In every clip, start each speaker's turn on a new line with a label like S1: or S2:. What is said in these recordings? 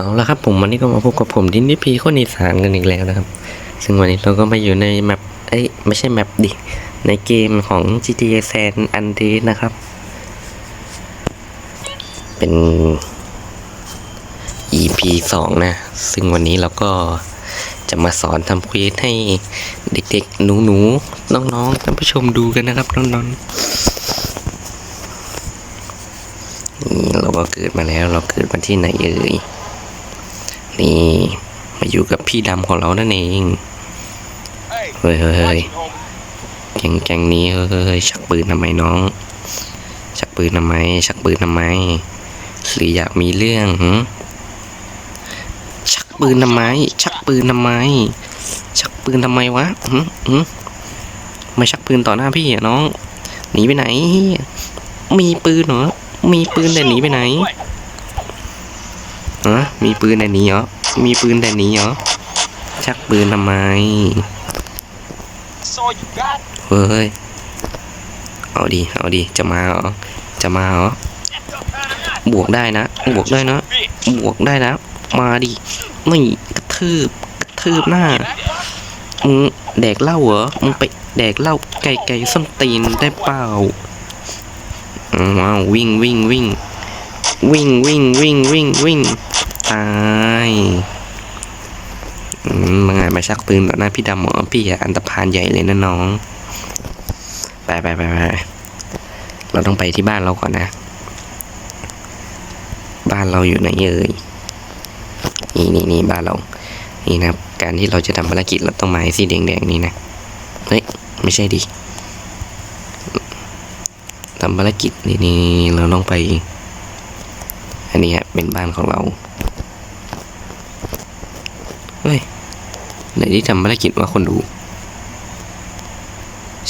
S1: เอาละครับผมวันนี้ก็มาพบกับผมดินนิพีคนอีสานกันอีกแล้วนะครับ ซึ่งวันนี้เราก็มาอยู่ในแมปเอ้ยไม่ใช่แมปดิ ในเกมของ GTA San Andreas นะครับ เป็น EP สองนะ ซึ่งวันนี้เราก็จะมาสอนทำควีสให้เด็กๆ หนูๆ น้องๆท่านผู้ชมดูกันนะครับน้องๆนี่เราก็เกิดมาแล้วเราเกิดมาที่ไหนเอ่ย นี่มาอยู่กับพี่ดำของเรานั่นเองเฮ้ยเฮ้ยเฮ้ยแกงแกงนี้เฮ้ยเฮ้ยชักปืนทำไมน้อง ชักปืนทำไม ชักปืนทำไมหรืออยากมีเรื่องหึชักปืนทำไม ชักปืนทำไม ชักปืนทำไมวะหึหึไม่ชักปืนต่อหน้าพี่อะน้อง หนีไปไหน มีปืนเหรอ มีปืนแต่หนีไปไหน มีปืนแต่หนีเหรอ มีปืนแต่หนีเหรอ ชักปืนทำไม
S2: That's all you got?
S1: เฮ้ย เอาดี เอาดี จะมาเหรอ จะมาเหรอ บวกได้นะ บวกได้นะ บวกได้นะ มาดินี่กระทืบ กระทืบหน้า มึงแดกเหล้าเหรอ มึงไปแดกเหล้าไก่ไก่ส้นตีนได้เปล่าอืมว้าววิ่งวิ่งวิ่งวิ่งวิ่งวิ่งวิ่งวิ่ง ตายอืมมาไงมาชักปืนต่อหน้าพี่ดำหรอพี่อะอันตรพานใหญ่เลยนะน้อง ไปไปไปไปเราต้องไปที่บ้านเราก่อนนะ บ้านเราอยู่ไหนเอ่ยนี่นี่นี่บ้านเรา นี่นะการที่เราจะทำภารกิจเราต้องมาไอ้สีแดงๆนี่นะ เฮ้ย ไม่ใช่ดิทำภารกิจนี่นี่เราต้องไป อันนี้ฮะเป็นบ้านของเรา ฮ้ยไหนที่ทำภารกิจว่าคนดู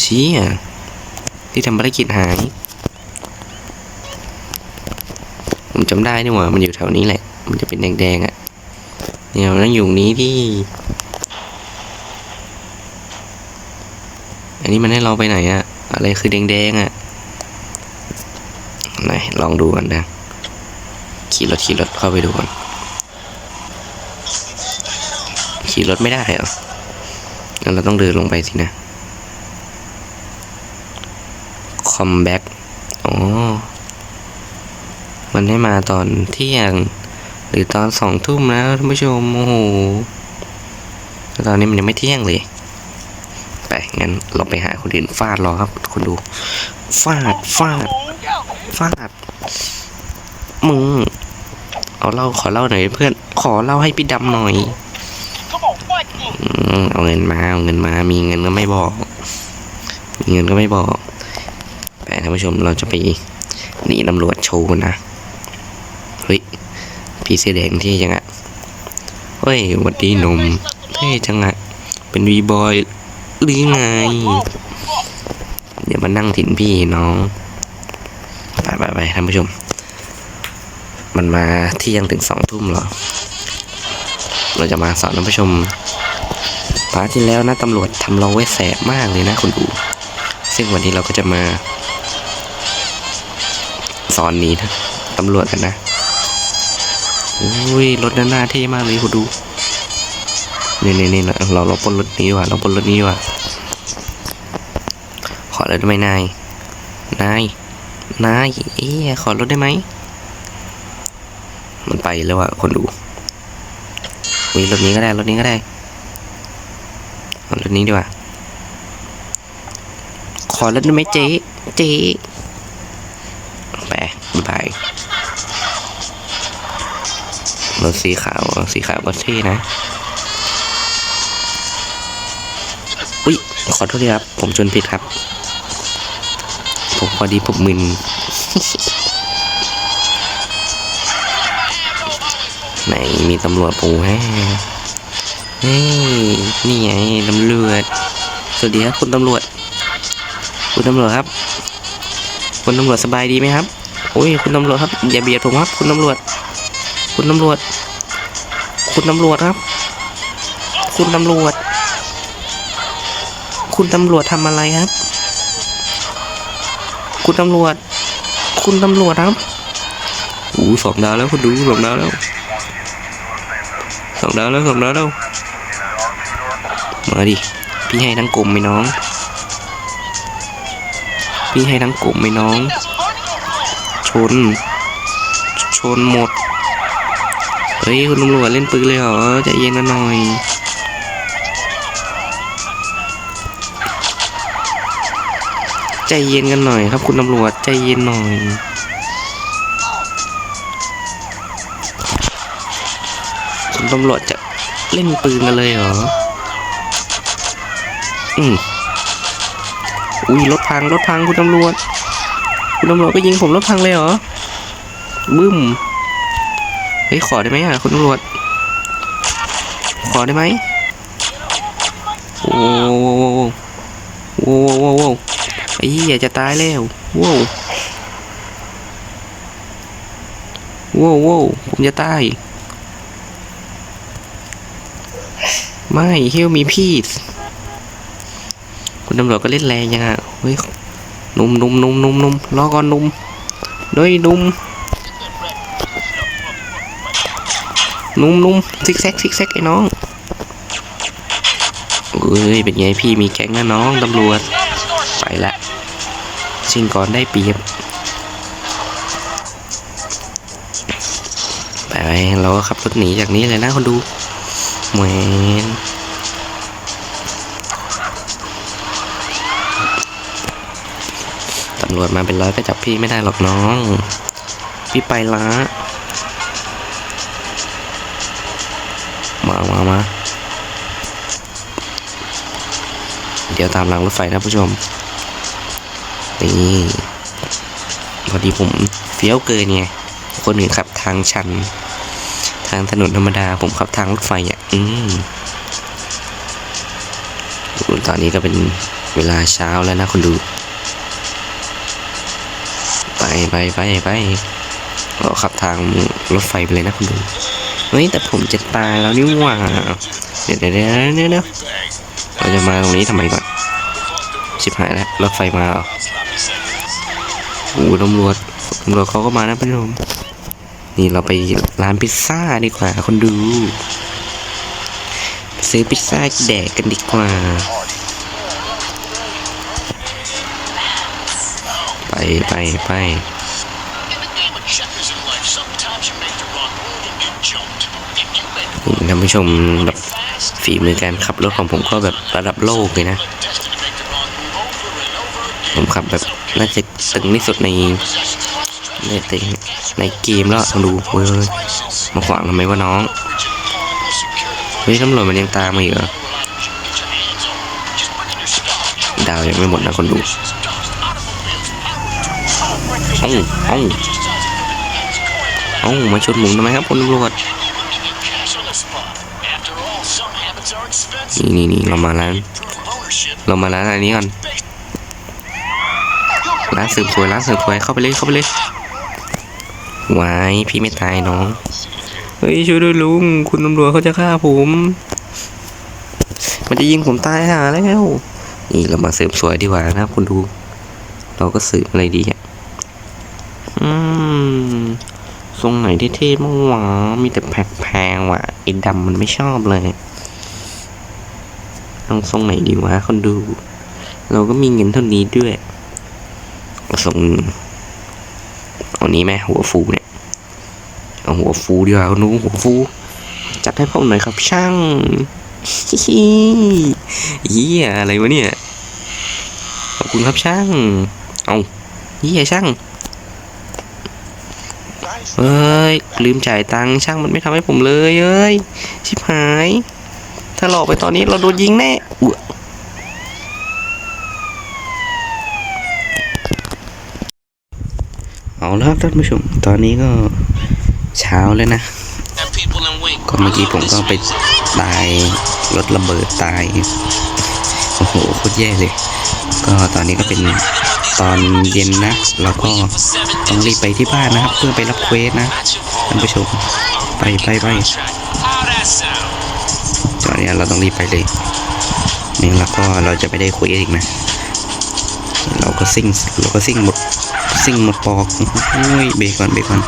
S1: เชี้อะที่ทำภารกิจหาย ผมจำได้นี่หว่า มันอยู่แถวนี้แหละ มันจะเป็นแดงๆอะเนี่ยมันอยู่นี้ที่ อันนี้มันให้เราไปไหนอะอะไรคือแดงๆอะไหนลองดูกันนะ ขี่รถขี่รถเข้าไปดูก่อน ขี่รถไม่ได้เหรอเราต้องเดินลงไปสินะคอมแบ็กอ๋อ มันให้มาตอนเที่ยง หรือตอนสองทุ่มนะท่านผู้ชม โอ้โหแล้วตอนนี้มันยังไม่เที่ยงเลย ไป งั้นเราไปหาคนอื่นฟาดรอครับคนดู ฟาด ฟาด ฟาด มึง เอาเล่าขอเล่าหน่อยเพื่อน ขอเล่าให้พี่ดำหน่อย เอาเงินมาเอาเงินมา มีเงินก็ไม่บอก มีเงินก็ไม่บอกแต่ท่านผู้ชมเราจะไปหนีตำรวจโชว์นะเฮ้ยพี่เสื้อแดงเท่จังอะเฮ้ยวัดดีหนุ่มเท่จังอะเป็นวีบอยหรือไง เดี๋ยวมานั่งถิ่นพี่น้องไปไปไปท่านผู้ชม มันมาที่ยังถึงสองทุ่มเหรอ เราจะมาสอนท่านผู้ชม พาร์ทที่แล้วนะตำรวจทำเราไว้แสบมากเลยนะคุณดู ซึ่งวันนี้เราก็จะมา สอนนี้นะตำรวจกันนะอุ้ยรถด้านหน้าเท่มากเลยคุณดูนี่นี่นี่เราเราปนรถนี้ดีกว่าเราปนรถนี้ดีกว่าขอรถได้ไหมนายนายนายเอ๊ะขอรถได้ไหมมันไปแล้วอะคนดูอุ้ยรถนี้ก็ได้รถนี้ก็ได้ เอารถนี้ดีกว่า ขอรถได้ไหมเจ๊เจ๊ไปบายบายรถสีขาวสีขาวก็เท่นะ อุ้ย ขอโทษทีครับ ผมชนผิดครับ ผมพอดีผมมึนไหนมีตำรวจปูให้ เฮ้ยนี่ไงตำรวจสวัสดีครับคุณตำรวจ คุณตำรวจครับ คุณตำรวจสบายดีไหมครับโอ้ยคุณตำรวจครับอย่าเบียดผมครับคุณตำรวจ คุณตำรวจ คุณตำรวจครับ คุณตำรวจ คุณตำรวจทำอะไรครับ คุณตำรวจ คุณตำรวจครับอู้สองดาวแล้วคุณดูสองดาวแล้วสองดาวแล้วสองดาวแล้ว มาดิ พี่ให้ทั้งกลุ่มไหมน้อง พี่ให้ทั้งกลุ่มไหมน้อง ชน ชนหมด เฮ้ยคุณตำรวจเล่นปืนเลยเหรอใจเย็นกันหน่อยใจเย็นกันหน่อยครับคุณตำรวจใจเย็นหน่อย คุณตำรวจจะเล่นปืนกันเลยเหรอ อืมอุ้ยรถพังรถพังคุณตำรวจ คุณตำรวจก็ยิงผมรถพังเลยเหรอบึ้มเฮ้ยขอได้ไหมอะคุณตำรวจ ขอได้ไหมโอ้โหโว้โว้โว้โว้ไอ้เหี้ยจะตายแล้วโว้โว้โว้ผมจะตาย ไม่เฮลมีพีซ คุณตำรวจก็เล่นแรงยังอะเฮ้ยนุ่มนุ่มนุ่มนุ่มนุ่มรอก่อนนุ่มด้วยนุ่มนุ่มนุ่มซิกแซกซิกแซกไอ้น้องเอ้ยเป็นไงพี่มีแก๊งนะน้องตำรวจไปละชิงก่อนได้เปรียบไปเราก็ขับรถหนีจากนี้เลยนะคนดูแหวนำรวจมาเป็นร้อยก็จับพี่ไม่ได้หรอกน้อง พี่ไปละมามามาเดี๋ยวตามหลังรถไฟนะผู้ชม นี่พอดีผมเฟี้ยวเกินไง คนอื่นขับทางชัน ทางถนนธรรมดา ผมขับทางรถไฟอะ อืมตอนนี้ก็เป็นเวลาเช้าแล้วนะคุณดู ไปไปไปไปเราขับทางรถไฟไปเลยนะคุณดูเฮ้ยแต่ผมจะตายแล้วนี่หว่าเดี๋ยวเดี๋ยวเดี๋ยวเดี๋ยวเราจะมาตรงนี้ทำไมก่อนชิบหายแล้วรถไฟมาอโอ้หตำรวจตำรวจเขาก็มานะพี่ชมนี่เราไปร้านพิซซ่าดีกว่าคนดู ซื้อพิซซ่าแดกกันดีกว่า
S2: you make the
S1: นี่ท่านผู้ชมแบบฝีมือการขับรถของผมก็แบบระดับโลกเลยนะ ผมขับแบบน่าจะตึงที่สุดในในในในเกมแล้วต้องดูเว้ยมาขวางทำไมวะน้องเฮ้ยตำรวจมันยังตามมาอีกเหรอดาวยังไม่หมดนะคนดู เอาเอาเอามาชนหมุนทำไมครับคุณตำรวจนี่นี่นี่เรามาร้านเรามาร้านอันนี้ก่อนร้านเสริมสวยร้านเสริมสวยเข้าไปเลยเข้าไปเลยวายพี่ไม่ตายน้องเฮ้ยช่วยด้วยลุงคุณตำรวจเขาจะฆ่าผม มันจะยิงผมตายหาแล้วนี่เรามาเสริมสวยดีกว่านะครับคุณดู เราก็สืบอะไรดีอะ อืมทรงไหนที่เท่ๆบ้างวะมีแต่แพงๆว่ะไอ้ดำมันไม่ชอบเลยต้องทรงไหนดีวะคนดู เราก็มีเงินเท่านี้ด้วยทรงเอานี้ไหมหัวฟูเนี่ยเอาหัวฟูดีกว่าคุณดูหัวฟู จัดให้ผมหน่อยครับช่างฮิเฮียอะไรวะเนี่ยขอบคุณครับช่าง เอาเฮียช่าง เอ้ย ลืมจ่ายตังค์ช่างมันไม่ทำให้ผมเลยเอ้ย ชิบหาย ถ้าหลอกไปตอนนี้เราโดนยิงแน่อุ๊เอาละท่านผู้ชม ตอนนี้ก็เช้าแล้วนะก็เมื่อกี้ผมก็ไปตายรถระเบิดตาย โอ้โหโคตรแย่เลย ก็ตอนนี้ก็เป็นตอนเย็นนะ เราก็ต้องรีบไปที่บ้านนะครับ เพื่อไปรับเควสนะท่านผู้ชมไปไปไปตอนนี้เราต้องรีบไปเลยนี่แล้วก็เราจะไม่ได้ควสอีกนะ เราก็ซิ่งเราก็ซิ่งหมดซิ่งหมดปอกโอ้ยเบรกก่อนเบรกก่อน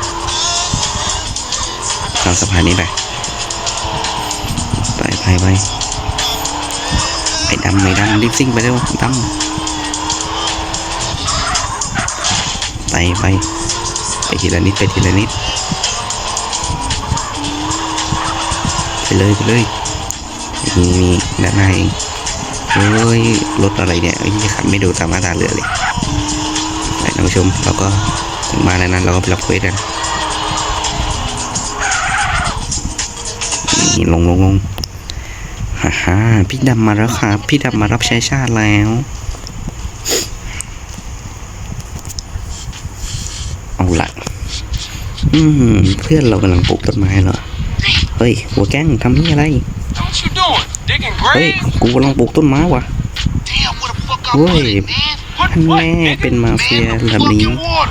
S1: ทางสะพานนี้ไป
S2: ไปไอ้ดำไอ้ดำรีบซิ่งไปเร็วดำ ไปไปไปทีละนิดไปทีละนิด ไปเลยไปเลยนี่นี่ด้านหน้าเองเฮ้ยรถอะไรเนี่ยไอ้ยขับไม่ดูตามมาตราเรือเลยไปท่านผู้ชมเราก็ถึงมาแล้วนั้นเราก็ไปรับเควสกันนี่ลงลงลงฮ่าฮ่าพี่ดำมาแล้วครับพี่ดำมารับใช้ชาติแล้ว เอาละ อืมเพื่อนเรากำลังปลูกต้นไม้เหรอเฮ้ยหัวแก้งทำนี่อะไร
S3: What you doing? Digging
S2: เฮ้ย
S3: grave?
S2: กูกำลังปลูกต้นไม้ว่ะ
S3: Damn, where the fuck I
S2: Oi.
S3: put it, man? What,
S2: ท่าน
S3: what,
S2: แม่
S3: nigga?
S2: เป็นมาเฟีย
S3: Man, the
S2: แบบนี้
S3: fucking water.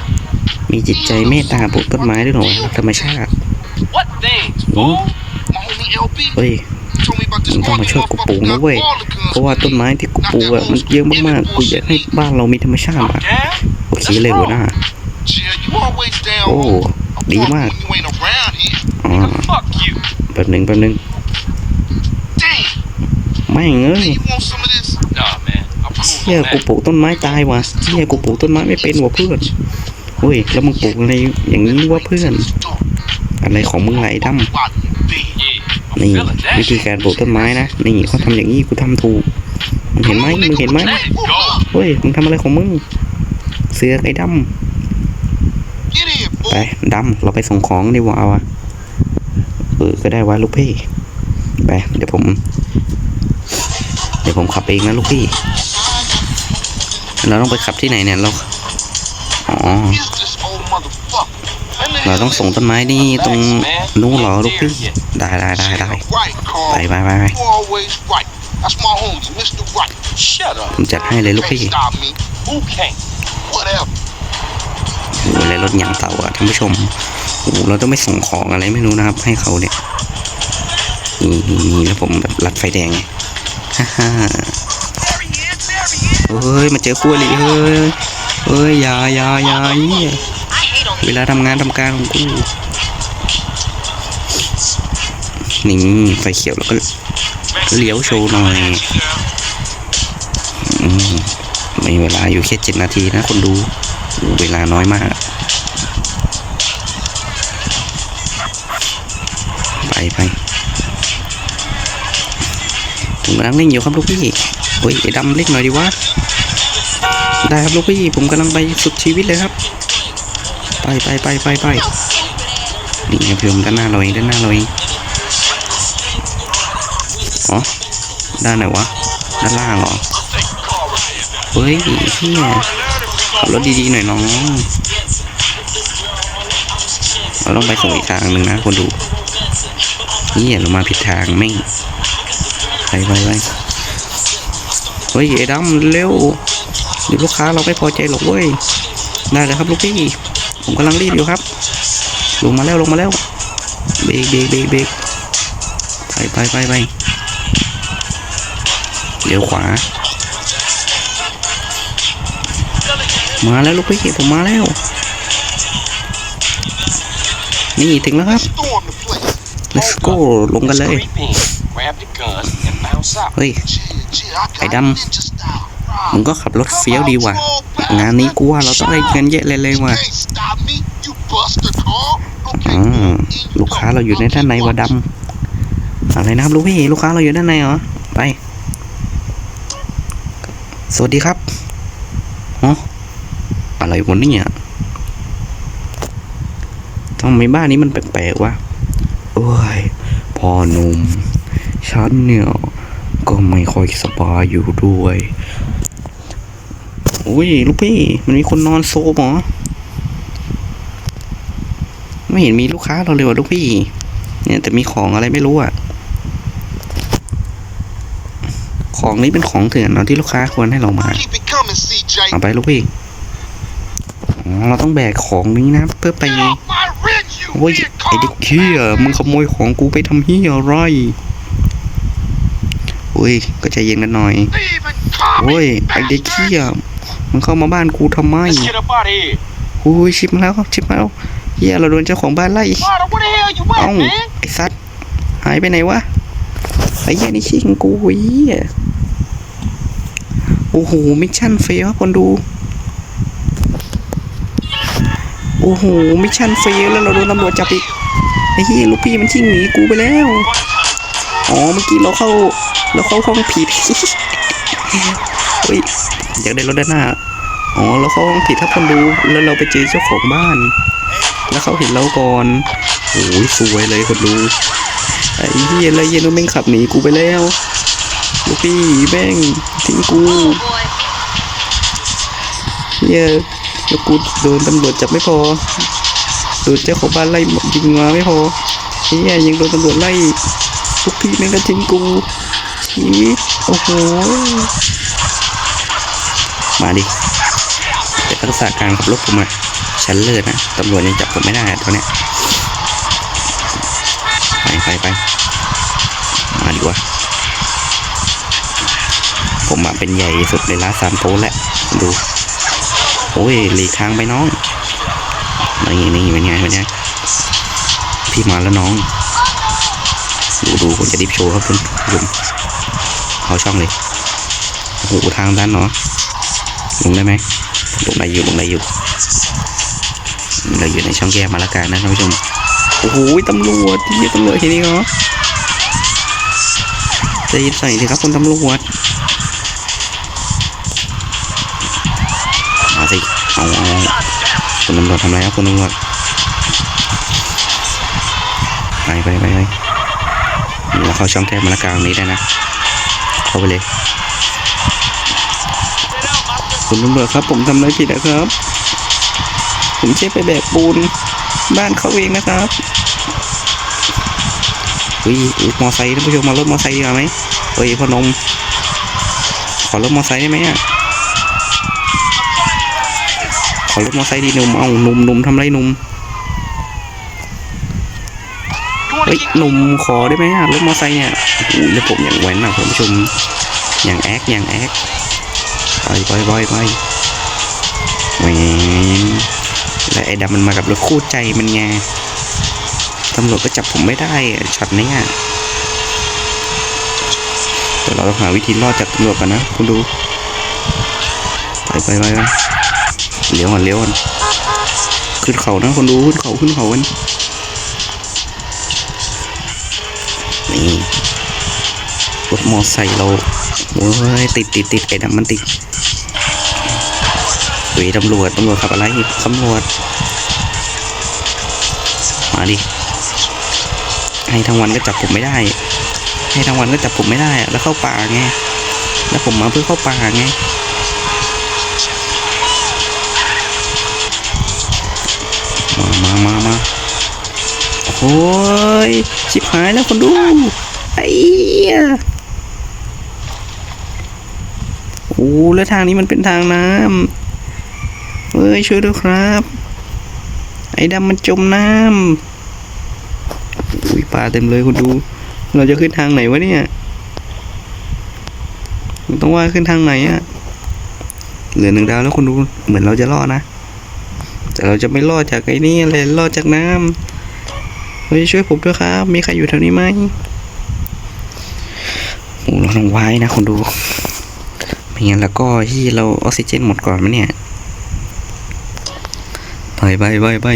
S2: มีจิตใจเมตตาปลูกต้นไม้ด้วยเหรอวะธรรมชาติ
S3: What things, fool? My homie LB
S2: เฮ้ย
S3: told me about this
S2: มึงต้องมา
S3: army
S2: ช่วยกูปลูก
S3: motherfucker
S2: นะ
S3: got
S2: เว้ย
S3: all the guns.
S2: เพราะว่าต้นไม้ที่กูปลูกอะมันเยอะมากๆ กูอยากให้บ้านเรามีธรรมชาติว่ะ
S3: Damn.
S2: โอเคเลยหัวหน้า
S3: Chill, you always down.
S2: โอ้
S3: homie. I
S2: ดี
S3: fuck
S2: มาก
S3: when you ain't around here.
S2: อ๋อ
S3: Fuck you.
S2: แป๊บหนึ่งแป๊บหนึ่ง
S3: Damn.
S2: ไม่งเอ้ย
S3: You want some of this? Nah, man. I'm cool
S2: เชี่ยกูปลูกต้นไม้ตายว่ะเชี่ยกูปลูกต้นไม้ไม่เป็นว่ะเพื่อนเฮ้ยแล้วมึงปลูกอะไรอย่างนี้วะเพื่อน อะไรของมึงไหลดำนี่วิธีการปลูกต้นไม้นะนี่เขาทำอย่างนี้กูทำถูกมึงเห็นไหมมึงเห็นไหมเฮ้ยมึงทำอะไรของมึง เสือกไอ้ด
S3: Get in, ำ fool.
S2: ไปดำเราไปส่งของดีกว่าวะเออก็ได้วะลูกพี่ไปเดี๋ยวผม เดี๋ยวผมขับเองนะลูกพี่ เราต้องไปขับที่ไหนเนี่ยเราอ๋อเราต้องส่งต้นไม้นี่ตรงนู้นเหรอลูกพี่ได้ได้ได้ได้ไปไปไปไปผมจัดให้เลยลูกพี่
S3: stop me. Who can't? Whatever.
S2: โอ้โหอะรถอย่างเต่าอะท่านผู้ชมโอ้เราต้องไปส่งของอะไรไม่รู้นะครับ ให้เขาเนี่ยนี่นี่นี่แล้วผมแบบรัดไฟแดงไงฮ่าฮ่าเฮ้ยมาเจอคู่อริเฮ้ยเฮ้ยยาอยาอยาเหียเวลาทำงานทำการของกูนี่ไฟเขียวแล้วก็เลี้ยวโชว์หน่อยอืมมีเวลาอยู่แค่เจ็ดนาทีนะคนรู้ เวลาน้อยมาก ไปไปผมกำลังเล่นอยู่ครับลูกพี่เฮ้ยไอ้ดำเล็กหน่อยดีวะได้ครับลูกพี่ผมกำลังไปสุดชีวิตเลยครับ ไปไปไปไปไปนี่ครับพี่ผมด้านหน้าเราเองด้านหน้าเราเองอ๋อด้านไหนวะ ด้านล่างเหรอ เฮ้ยเฮีย รถดีๆหน่อยน้องเราต้องไปส่งอีกทางหนึ่งนะคนดูเฮียเรามาผิดทางแม่งไปไปไปเฮ้ยไอ้ดำเร็วเดี๋ยวลูกค้าเราไม่พอใจหรอกเว้ยได้เลยครับลูกพี่ ผมกำลังรีบอยู่ครับลงมาแล้วลงมาแล้วเบรกเบรกเบรกเบรกไปไปไปไปเลี้ยวขวา มาแล้วลูกพี่ผมมาแล้ว นี่ถึงแล้วครับ let's go ลงกันเลย เฮ้ย ไอ้ดำมึงก็ขับรถเฟี้ยวดีว่ะ งานนี้กูว่าเราต้องได้เงินเยอะเลยเลยว่ะอืมลูกค้าเราอยู่ในด้านในวะดำอะไรนะครับลูกพี่ลูกค้าเราอยู่ด้านในเหรอ ไป สวัสดีครับอ๋อ อะไรวะเนี่ยทำไมบ้านนี้มันแปลกๆวะเอ้ยพ่อหนุ่มฉันเนี่ยก็ไม่ค่อยสบายอยู่ด้วยอุ้ยลูกพี่ มันมีคนนอนโซมเหรอ ไม่เห็นมีลูกค้าเราเลยว่ะลูกพี่ เนี่ยแต่มีของอะไรไม่รู้อะ ของนี้เป็นของเถื่อนเราที่ลูกค้าควรให้เรามา
S3: keep it coming, CJ.
S2: เอาไปลูกพี่อ๋อ เราต้องแบกของนี้นะ เพื่อไป
S3: Get off my ridge, you
S2: โอ้ย
S3: weird
S2: ไอเด็ก
S3: Carl.
S2: เฮียมึงขโมยของกูไปทำเฮียอะไรอุ้ยก็ใจเย็นกันหน่อย
S3: Leaving, Carl.
S2: โอ้ยไอเด็กเฮียมึงเข้ามาบ้านกูทำไม
S1: Let's get up out of here.
S2: โอ้ยชิบมาแล้วชิบมาแล้วเฮียเราโดนเจ้าของบ้านไล่
S1: Carter, where the hell you
S2: เอ้า
S1: at, man?
S2: ไอสัตว์หายไปไหนวะไอ้เหี้ยนี่ชิงกูไอ้เหี้ยโอ้โหมิชชั่นเฟลครับคนดู โอ้โห มิชชั่นเฟลแล้วเราโดนตำรวจจับอีก ไอ้เหี้ยลูกพี่มันชิงหนีกูไปแล้ว อ๋อ เมื่อกี้เราเข้า เราเข้าห้องผิด เฮ้ย อยากได้รถด้านหน้า อ๋อ เราเข้าห้องผิดถ้าคนดูแล้วเราไปเจอเจ้าของบ้าน แล้วเขาเห็นเราก่อน โอ้ยสวยเลยคนดูไอ้เหี้ยอะไรเหี้ยนู้นแม่งขับหนีกูไปแล้ว ลูกพี่แม่งทิ้งกูเหี้ย แล้วกูโดนตำรวจจับไม่พอโดนเจ้าของบ้านไล่ยิงมาไม่พอเหี้ยยังโดนตำรวจไล่ลูกพี่แม่งก็ทิ้งกูชีวิตโอ้โหมาดิแต่รักษาการขับรถผมอะฉันเลิศนะตำรวจยังจับผมไม่ได้ตอนเนี้ยไปไปไปมาดีกว่าผมมาเป็นใหญ่สุดในร้านสามโต๊ะแหละดู โอ้ยหลีกทางไปน้องนี่นี่เป็นไงเป็นไงพี่มาแล้วน้องดูดูผมจะดิฟโชว์ครับคุณผู้ชมเขาช่องเลยโอ้โหทางด้านเนาะลงได้ไหมลงได้อยู่ลงได้อยู่เราอยู่ในช่องแก้มาละกันนะท่านผู้ชมโอ้โหตำรวจที่ตำรวจที่นี้เหรอใจเย็นใส่สิครับคุณตำรวจ สิเอาเอาคุณตำรวจทำอะไรครับคุณตำรวจไปไปไปไปเราเข้าช่องแคบมาละกลางนี้ได้นะ เข้าไปเลย คุณตำรวจครับ ผมทำอะไรผิดนะครับ ผมแค่ไปแบกปูนบ้านเขาเองนะครับอุ้ยรถมอไซค์ท่านผู้ชมมารถมอไซค์ดีกว่าไหมเฮ้ยพ่อนมขอรถมอไซค์ได้ไหมอะ รถมอไซค์ดีหนุ่ม เอาหนุ่มหนุ่มทำไรหนุ่ม เฮ้ยหนุ่มขอได้ไหมอะรถมอไซค์เนี่ยอ้ยแล้วผมอย่างแว้นอะผมผู้ชม อย่างแอคอย่างแอคไปไปไปไปแหวนแล้วไอ้ดำมันมากับรถคู่ใจมันไงตำรวจก็จับผมไม่ได้ช็อตเนี้ยแต่เราต้องหาวิธีรอดจากตำรวจกันนะ คุณดู ไปไปไปไป เลี้ยวก่อนเลี้ยวก่อนขึ้นเขานะคนดูขึ้นเขาขึ้นเขากันนี่รถมอไซค์เราโอ้ยติดติดติดไอ้ดำมันติดเฮ้ยตำรวจตำรวจขับอะไรตำรวจมาดิให้ทั้งวันก็จับผมไม่ได้ ให้ทั้งวันก็จับผมไม่ได้ แล้วเข้าป่าไง แล้วผมมาเพื่อเข้าป่าไง มามามาโอ้ยชิบหายแล้วคนดูไอ้โอ้แล้วทางนี้มันเป็นทางน้ำเฮ้ยช่วยด้วยครับ ไอ้ดำมันจมน้ำอุ้ยปลาเต็มเลยคุณดู เราจะขึ้นทางไหนวะเนี่ยต้องว่าขึ้นทางไหนอะเหลือหนึ่งดาวแล้วคุณดูเหมือนเราจะรอดนะ แต่เราจะไม่รอดจากไอ้นี่เลยรอดจากน้ำเฮ้ยช่วยผมด้วยครับ มีใครอยู่แถวนี้ไหมโอ้เราต้องไว้นะคนดูไม่งั้นแล้วก็ที่เราออกซิเจนหมดก่อนไหมเนี่ยไปไปไปไป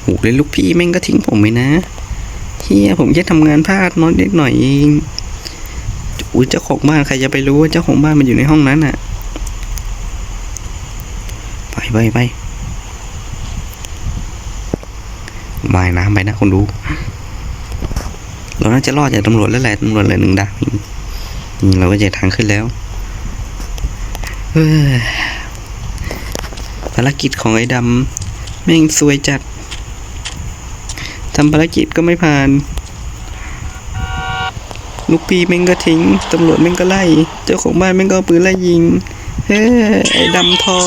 S2: โอ้เลยลูกพี่แม่งก็ทิ้งผมไปนะเฮียผมแค่ทำงานพลาดน้อยนิดหน่อยเองอุ้ยเจ้าของบ้านใครจะไปรู้ว่าเจ้าของบ้านมันอยู่ในห้องนั้นอะไปไปไป ว่ายน้ำไปนะคนดู เราน่าจะรอดจากตำรวจแล้วแหละตำรวจเลยหนึ่งดาวเราก็จะทางขึ้นแล้วภารกิจของไอ้ดำแม่งซวยจัดทำภารกิจก็ไม่ผ่าน ลูกปีแม่งก็ทิ้ง ตำรวจแม่งก็ไล่ เจ้าของบ้านแม่งก็ปืนไล่ยิง เฮ้ไอ้ดำท้อ